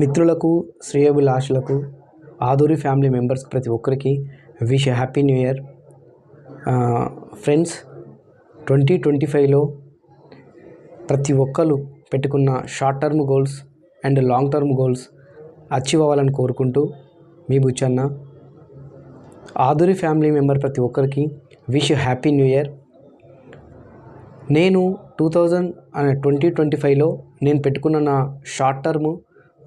మిత్రులకు శ్రేయోభిలాషులకు Aduri family members ప్రతి ఒక్కరికి wish happy new year. Friends twenty twenty ఫైవ్లో ప్రతి ఒక్కరు పెట్టుకున్న short term goals and long term goals achieve అవ్వాలని కోరుకుంటూ మీ బుచ్చన్న ఆదురి ఫ్యామిలీ మెంబర్ ప్రతి ఒక్కరికి విష్ హ్యాపీ న్యూ ఇయర్. నేను టూ థౌజండ్ ట్వంటీ ట్వంటీ ఫైవ్లో నేను పెట్టుకున్న నా షార్ట్ టర్మ్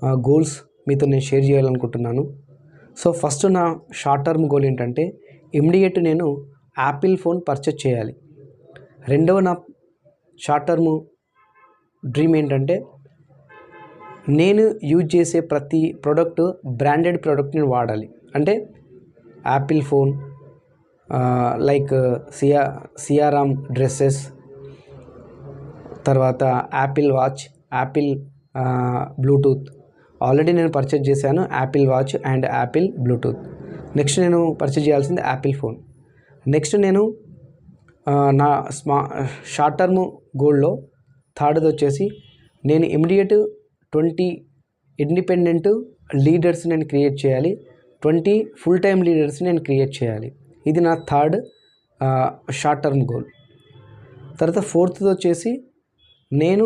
గోల్స్ మీతో నేను షేర్ చేయాలనుకుంటున్నాను. సో ఫస్ట్ నా షార్ట్ టర్మ్ గోల్ ఏంటంటే ఇమ్మీడియట్ నేను యాపిల్ ఫోన్ పర్చేస్ చేయాలి. రెండవ నా షార్ట్ టర్మ్ డ్రీమ్ ఏంటంటే నేను యూజ్ చేసే ప్రతి ప్రోడక్ట్ బ్రాండెడ్ ప్రోడక్ట్ని వాడాలి. అంటే Apple phone like Siya Siyaram dresses తర్వాత Apple watch Apple Bluetooth already నేను పర్చేజ్ చేశాను Apple watch and Apple Bluetooth next నేను పర్చేజ్ చేయాల్సింది యాపిల్ ఫోన్ నెక్స్ట్ నేను నా స్మా షార్ట్ టర్మ్ గోల్డ్లో థర్డ్ది వచ్చేసి నేను ఇమీడియట్ ట్వంటీ ఇండిపెండెంట్ లీడర్స్ నేను క్రియేట్ చేయాలి. ట్వంటీ ఫుల్ టైం లీడర్స్ నేను క్రియేట్ చేయాలి. ఇది నా థర్డ్ షార్ట్ టర్మ్ గోల్ తర్వాత ఫోర్త్ది వచ్చేసి నేను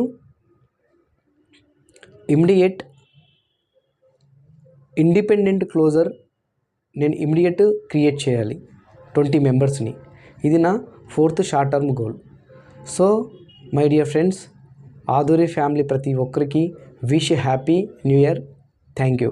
ఇమ్మీడియట్ ఇండిపెండెంట్ క్లోజర్ నేను ఇమీడియట్ క్రియేట్ చేయాలి ట్వంటీ మెంబర్స్ని. ఇది నా fourth short term goal. So my dear friends Aadhuri family ప్రతి ఒక్కరికి wish happy new year. Thank you.